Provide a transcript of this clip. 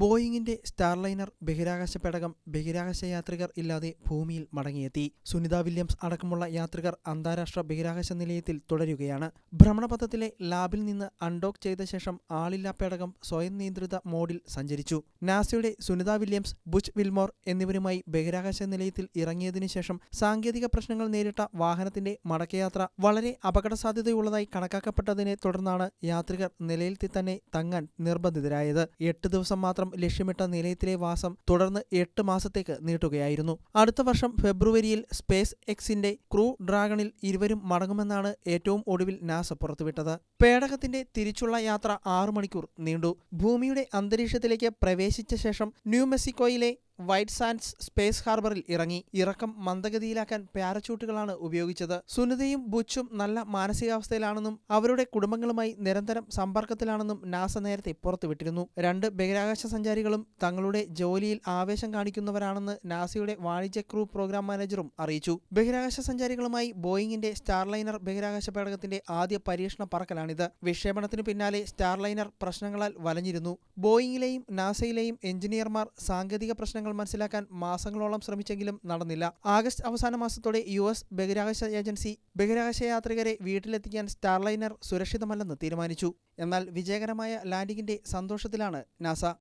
ബോയിങ്ങിന്റെ Starliner ബഹിരാകാശ പേടകം ബഹിരാകാശ യാത്രികർ ഇല്ലാതെ ഭൂമിയിൽ മടങ്ങിയെത്തി. സുനിത വില്യംസ് അടക്കമുള്ള യാത്രികർ അന്താരാഷ്ട്ര ബഹിരാകാശ നിലയത്തിൽ തുടരുകയാണ്. ഭ്രമണപഥത്തിലെ ലാബിൽ നിന്ന് അൺഡോക്ക് ചെയ്ത ശേഷം ആളില്ലാ പേടകം സ്വയം നിയന്ത്രിത മോഡിൽ സഞ്ചരിച്ചു. നാസയുടെ സുനിത വില്യംസ് ബുച്ച് വിൽമോർ എന്നിവരുമായി ബഹിരാകാശ നിലയത്തിൽ ഇറങ്ങിയതിനു ശേഷം സാങ്കേതിക പ്രശ്നങ്ങൾ നേരിട്ട വാഹനത്തിന്റെ മടക്കയാത്ര വളരെ അപകടസാധ്യതയുള്ളതായി കണക്കാക്കപ്പെട്ടതിനെ തുടർന്നാണ് യാത്രികർ നിലയത്തിൽ തന്നെ തങ്ങാൻ നിർബന്ധിതരായത്. എട്ട് ദിവസം മാത്രം ലക്ഷ്യമിട്ട നിലയത്തിലെ വാസം തുടർന്ന് എട്ട് മാസത്തേക്ക് നീട്ടുകയായിരുന്നു. അടുത്ത വർഷം ഫെബ്രുവരിയിൽ സ്പേസ് എക്സിന്റെ ക്രൂ ഡ്രാഗണിൽ ഇരുവരും മടങ്ങുമെന്നാണ് ഏറ്റവും ഒടുവിൽ നാസ പുറത്തുവിട്ടത്. പേടകത്തിന്റെ തിരിച്ചുള്ള യാത്ര ആറു മണിക്കൂർ നീണ്ടു. ഭൂമിയുടെ അന്തരീക്ഷത്തിലേക്ക് പ്രവേശിച്ച ശേഷം ന്യൂ മെക്സിക്കോയിലെ വൈറ്റ് സാൻഡ്സ് സ്പേസ് ഹാർബറിൽ ഇറങ്ങി ഇറക്കം മന്ദഗതിയിലാക്കാൻ പാരച്യൂട്ടുകളാണ് ഉപയോഗിച്ചത്. സുനിതയും ബുച്ചും നല്ല മാനസികാവസ്ഥയിലാണെന്നും അവരുടെ കുടുംബങ്ങളുമായി നിരന്തരം സമ്പർക്കത്തിലാണെന്നും നാസ നേരത്തെ പുറത്തുവിട്ടിരുന്നു. രണ്ട് ബഹിരാകാശ സഞ്ചാരികളും തങ്ങളുടെ ജോലിയിൽ ആവേശം കാണിക്കുന്നവരാണെന്ന് നാസയുടെ വാണിജ്യ ക്രൂ പ്രോഗ്രാം മാനേജറും അറിയിച്ചു. ബഹിരാകാശ സഞ്ചാരികളുമായി ബോയിങ്ങിന്റെ സ്റ്റാർലൈനർ ബഹിരാകാശ പേടകത്തിന്റെ ആദ്യ പരീക്ഷണ പറക്കലാണിത്. വിക്ഷേപണത്തിനു പിന്നാലെ സ്റ്റാർലൈനർ പ്രശ്നങ്ങളാൽ വലഞ്ഞിരുന്നു. ബോയിങ്ങിലെയും നാസയിലെയും എഞ്ചിനീയർമാർ സാങ്കേതിക പ്രശ്നങ്ങൾ മനസ്സിലാക്കാൻ മാസങ്ങളോളം ശ്രമിച്ചെങ്കിലും നടന്നില്ല. ആഗസ്റ്റ് അവസാന മാസത്തോടെ യു എസ് ബഹിരാകാശ ഏജൻസി ബഹിരാകാശ യാത്രികരെ വീട്ടിലെത്തിക്കാൻ സ്റ്റാർലൈനർ സുരക്ഷിതമല്ലെന്ന് തീരുമാനിച്ചു. എന്നാൽ വിജയകരമായ ലാൻഡിങ്ങിന്റെ സന്തോഷത്തിലാണ് നാസ.